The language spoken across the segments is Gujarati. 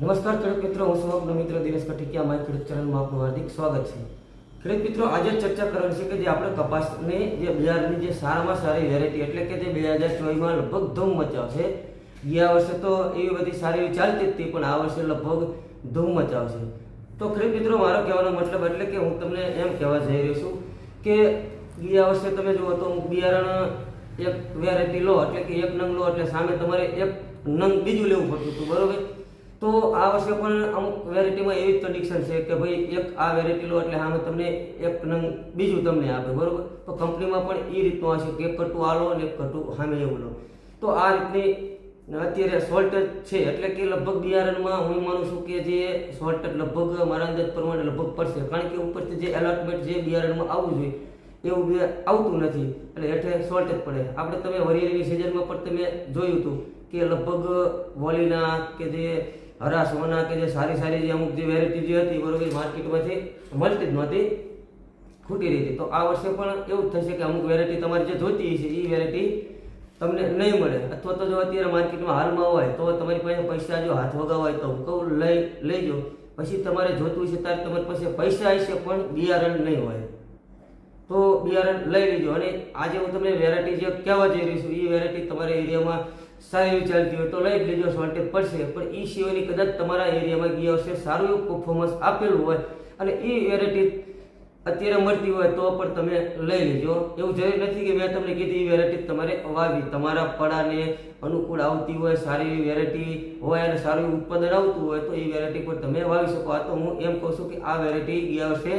નમસ્કાર ખેડૂત મિત્રો, હું છું મિત્ર દિનેશ કઠિકિયા મારી ખેડૂત ચેનલમાં આપનું હાર્દિક સ્વાગત છે. ખેડૂત મિત્રો, આજે ચર્ચા કરવાની છે કે જે આપણે કપાસની જે બજારની જે સારામાં સારી વેરાયટી એટલે કે જે બે હજાર ચોવીસમાં લગભગ ધૂમ મચાવશે ગયા વર્ષે તો એવી બધી સારી એવી ચાલતી હતી, પણ આ વર્ષે લગભગ ધૂમ મચાવશે. તો ખેડૂત મિત્રો, મારો કહેવાનો મતલબ એટલે કે હું તમને એમ કહેવા જઈ રહ્યો છું કે ગયા વર્ષે તમે જુઓ તો હું બિયારણ એક વેરાયટી લો, એટલે કે એક નંગ લો, એટલે સામે તમારે એક નંગ બીજું લેવું પડતું હતું, બરોબર? તો આ વર્ષે પણ અમુક વેરાયટીમાં એવી કન્ડિશન છે કે ભાઈ એક આ વેરાયટી લો એટલે સામે તમને એક નંગ બીજું તમને આપે, બરોબર? તો કંપનીમાં પણ એ રીતનું હશે કે એક કટું આ લો અને એક કટું સામે એવું લો. તો આ રીતની અત્યારે શોર્ટેજ છે, એટલે કે લગભગ બિયારણમાં હું માનું છું કે જે શોર્ટેજ લગભગ મારા અંદાજ પ્રમાણે લગભગ પડશે. કારણ કે ઉપરથી જે એલોટમેન્ટ જે બિયારણમાં આવવું જોઈએ, એવું બે આવતું નથી. એટલે હેઠે શોર્ટેજ પડે. આપણે તમે વરિયાળીની સિઝનમાં પણ તમે જોયું હતું કે લગભગ વોલીના કે જે હરા સોના કે જે સારી સારી જે અમુક જે વેરાયટી જે હતી બરોબર માર્કેટમાંથી મળતી જ નહોતી. ખૂટી રહી હતી તો આ વર્ષે પણ એવું જ થશે કે અમુક વેરાયટી તમારે જે જોઈતી છે એ વેરાયટી તમને નહીં મળે. અથવા તો જો અત્યારે માર્કેટમાં હાલમાં હોય, તો તમારી પાસે પૈસા જો હાથ વગા હોય તો કહું, લઈ લઈ જાઓ. પછી તમારે જોતું છે ત્યારે તમારી પાસે પૈસા હશે પણ બિયારણ નહીં હોય. તો બિયારણ લઈ લેજો. અને આજે હું તમને વેરાયટી જે કહેવા જઈ રહી છું, એ વેરાયટી તમારા એરિયામાં સારી એવી ચાલતી હોય તો લઈ લેજો શોર્ટેજ પડશે. પણ એ સિવાયની કદાચ તમારા એરિયામાં ગયા વર્ષે સારું એવું પરફોર્મન્સ આપેલું હોય અને એ વેરાયટી અત્યારે મળતી હોય તો પણ તમે લઈ લેજો. એવું જરૂરી નથી કે મેં તમને કીધી એ વેરાયટી તમારે વાવી તમારા પડાને અનુકૂળ આવતી હોય, સારી એવી વેરાયટી હોય અને સારું એવું ઉત્પાદન આવતું હોય તો એ વેરાયટી પણ તમે વાવી શકો. આ તો હું એમ કહું છું કે આ વેરાયટી ગયા વર્ષે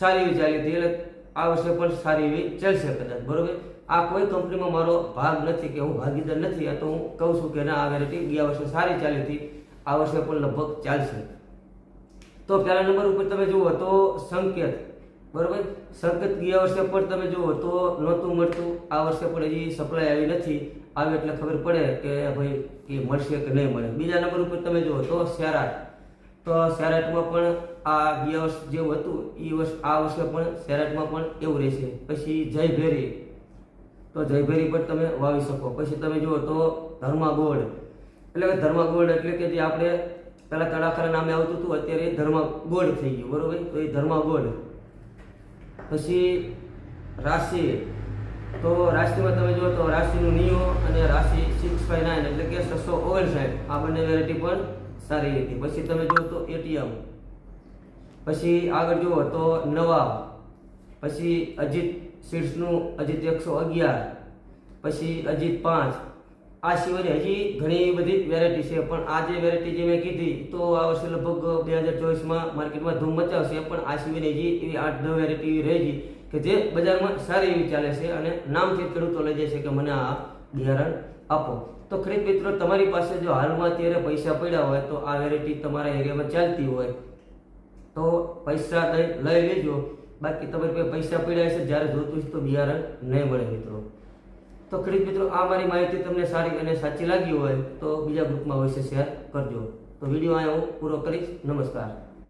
સારી એવી ચાલી હતી. એટલે આ વર્ષે પણ સારી એવી ચાલશે કદાચ, બરોબર? આ કોઈ કંપનીમાં મારો ભાગ નથી કે હું ભાગીદાર નથી, આ તો હું કહું છું કે ના, આ વેરાયટી ગયા વર્ષે સારી ચાલી હતી, આ વર્ષે પણ લગભગ ચાલશે. તો પહેલા નંબર ઉપર તમે જુઓ તો સંકેત, બરોબર? સંકેત ગયા વર્ષે પણ તમે જુઓ તો નહોતું મળતું, આ વર્ષે પણ હજી સપ્લાય આવી નથી. આવે એટલે ખબર પડે કે ભાઈ એ મળશે કે નહીં મળે. બીજા નંબર ઉપર તમે જુઓ તો સેરાટ તો સેરાટમાં પણ આ ગયા વર્ષ જેવું હતું એ વર્ષ, આ વર્ષે પણ સેરાટમાં પણ એવું રહેશે. પછી જયભેરી. તો જયભેરી પણ તમે વાવી શકો. પછી તમે જુઓ તો ધર્મા ગોળ એટલે કે ધર્મા ગોળ એટલે કે જે આપણે પહેલાં તળાખરા નામે આવતું હતું, અત્યારે એ ધર્મા ગોળ થઈ ગયું. બરોબર? તો એ ધર્મા ગોળ પછી રાશિ. તો રાશિમાં તમે જુઓ તો રાશિનું નિયો અને રાશિ સિક્સ ફાઈવ નાઇન એટલે કે છસો ઓગણસાઠ. આ બંને વેરાયટી પણ સારી રીતે. પછી તમે જુઓ તો એટીએમ. પછી આગળ જુઓ તો નવાબ પછી અજીત સીટ્સનું અજીત એકસો અગિયાર. પછી અજીત પાંચ. આ સિવાય હજી ઘણી બધી વેરાયટી છે. પણ આ જે વેરાયટી જે મેં કીધી તો આ વર્ષે લગભગ બે હજાર ચોવીસમાં માર્કેટમાં ધૂમ મચાવશે. પણ આ સિવાય હજી એવી આઠ દસ વેરાયટી રહી કે જે બજારમાં સારી એવી ચાલે છે અને નામથી ખેડૂતો લઈ જાય છે કે મને આ બિયારણ આપો. તો ખરીદ મિત્રો, તમારી પાસે જો હાલમાં અત્યારે પૈસા પડ્યા હોય તો આ વેરાયટી તમારા એરિયામાં ચાલતી હોય, તો પૈસા લઈ લેજો. બાકી તમારી પાસે પૈસા પડ્યા છે જ્યારે જોતું છે તો બિયારણ નહીં મળે મિત્રો. તો ખરીદ મિત્રો, આ મારી માહિતી તમને સારી અને સાચી લાગી હોય તો બીજા ગ્રુપમાં અવશ્ય શેર કરજો. તો વીડિયો અહીંયા હું પૂરો કરીશ. નમસ્કાર.